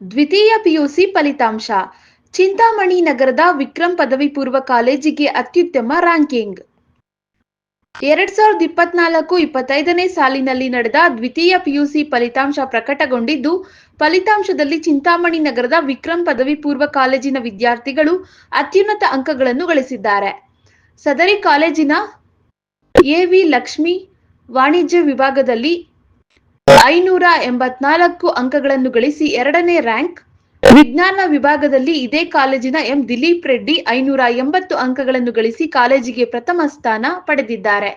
ದ್ವಿತೀಯ ಪಿಯುಸಿ ಫಲಿತಾಂಶ. ಚಿಂತಾಮಣಿ ನಗರದ ವಿಕ್ರಮ್ ಪದವಿ ಪೂರ್ವ ಕಾಲೇಜಿಗೆ ಅತ್ಯುತ್ತಮ ರ್ಯಾಂಕಿಂಗ್. ಎರಡ್ ಸಾವಿರದ ಇಪ್ಪತ್ನಾಲ್ಕು ಇಪ್ಪತ್ತೈದನೇ ಸಾಲಿನಲ್ಲಿ ನಡೆದ ದ್ವಿತೀಯ ಪಿಯುಸಿ ಫಲಿತಾಂಶ ಪ್ರಕಟಗೊಂಡಿದ್ದು, ಫಲಿತಾಂಶದಲ್ಲಿ ಚಿಂತಾಮಣಿ ನಗರದ ವಿಕ್ರಮ್ ಪದವಿ ಪೂರ್ವ ಕಾಲೇಜಿನ ವಿದ್ಯಾರ್ಥಿಗಳು ಅತ್ಯುನ್ನತ ಅಂಕಗಳನ್ನು ಗಳಿಸಿದ್ದಾರೆ. ಸದರಿ ಕಾಲೇಜಿನ ಎವಿ ಲಕ್ಷ್ಮಿ ವಾಣಿಜ್ಯ ವಿಭಾಗದಲ್ಲಿ ಐನೂರ ಎಂಬತ್ನಾಲ್ಕು ಅಂಕಗಳನ್ನು ಗಳಿಸಿ ಎರಡನೇ ರ್ಯಾಂಕ್. ವಿಜ್ಞಾನ ವಿಭಾಗದಲ್ಲಿ ಇದೇ ಕಾಲೇಜಿನ ಎಂ. ದಿಲೀಪ್ ರೆಡ್ಡಿ ಐನೂರ ಎಂಬತ್ತು ಅಂಕಗಳನ್ನು ಗಳಿಸಿ ಕಾಲೇಜಿಗೆ ಪ್ರಥಮ ಸ್ಥಾನ ಪಡೆದಿದ್ದಾರೆ.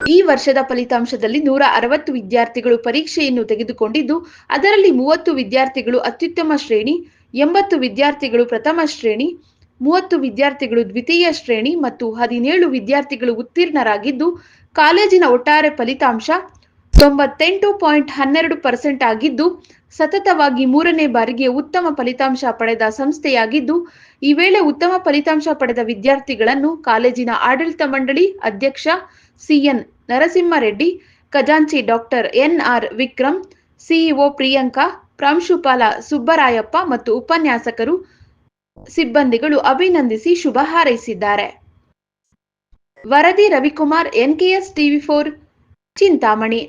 ಈ ವರ್ಷದ ಫಲಿತಾಂಶದಲ್ಲಿ ನೂರ ಅರವತ್ತು ವಿದ್ಯಾರ್ಥಿಗಳು ಪರೀಕ್ಷೆಯನ್ನು ತೆಗೆದುಕೊಂಡಿದ್ದು, ಅದರಲ್ಲಿ ಮೂವತ್ತು ವಿದ್ಯಾರ್ಥಿಗಳು ಅತ್ಯುತ್ತಮ ಶ್ರೇಣಿ, ಎಂಬತ್ತು ವಿದ್ಯಾರ್ಥಿಗಳು ಪ್ರಥಮ ಶ್ರೇಣಿ, ಮೂವತ್ತು ವಿದ್ಯಾರ್ಥಿಗಳು ದ್ವಿತೀಯ ಶ್ರೇಣಿ ಮತ್ತು ಹದಿನೇಳು ವಿದ್ಯಾರ್ಥಿಗಳು ಉತ್ತೀರ್ಣರಾಗಿದ್ದು, ಕಾಲೇಜಿನ ಒಟ್ಟಾರೆ ಫಲಿತಾಂಶ ತೊಂಬತ್ತೆಂಟು ಪಾಯಿಂಟ್ ಹನ್ನೆರಡು ಪರ್ಸೆಂಟ್ ಆಗಿದ್ದು, ಸತತವಾಗಿ ಮೂರನೇ ಬಾರಿಗೆ ಉತ್ತಮ ಫಲಿತಾಂಶ ಪಡೆದ ಸಂಸ್ಥೆಯಾಗಿದ್ದು, ಈ ವೇಳೆ ಉತ್ತಮ ಫಲಿತಾಂಶ ಪಡೆದ ವಿದ್ಯಾರ್ಥಿಗಳನ್ನು ಕಾಲೇಜಿನ ಆಡಳಿತ ಮಂಡಳಿ ಅಧ್ಯಕ್ಷ ಸಿಎನ್ ನರಸಿಂಹರೆಡ್ಡಿ, ಖಜಾಂಚಿ doctor NR Vikram CEO Priyanka, ಪ್ರಾಂಶುಪಾಲ ಸುಬ್ಬರಾಯಪ್ಪ ಮತ್ತು ಉಪನ್ಯಾಸಕರು, ಸಿಬ್ಬಂದಿಗಳು ಅಭಿನಂದಿಸಿ ಶುಭ ಹಾರೈಸಿದ್ದಾರೆ. ವರದಿ Ravikumar NKS TV four, Chintamani.